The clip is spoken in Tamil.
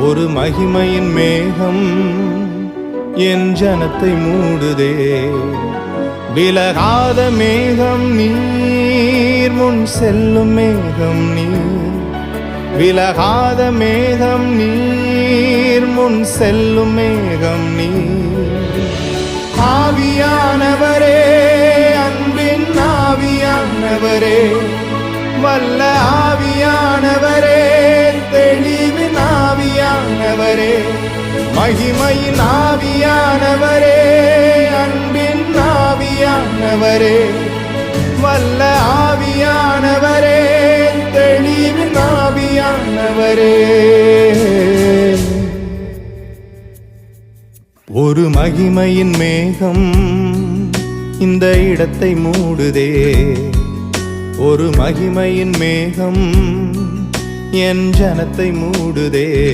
ஒரு மகிமையின் மேகம் என் ஜனத்தை மூடுதே. விலகாத மேகம் நீர் முன் செல்லும் மேகம் நீர். விலகாத மேகம் நீர் முன் செல்லும் மேகம் நீர். ஆவியானவரே அன்பின் ஆவியானவரே வல்ல ஆவியானவரே மகிமையின் ஆவியானவரே அன்பின் ஆவியானவரே வல்ல ஆவியானவரே தெளிவின் ஆவியானவரே. ஒரு மகிமையின் மேகம் இந்த இடத்தை மூடுதே. ஒரு மகிமையின் மேகம் என் ஜனத்தை மூடுதே.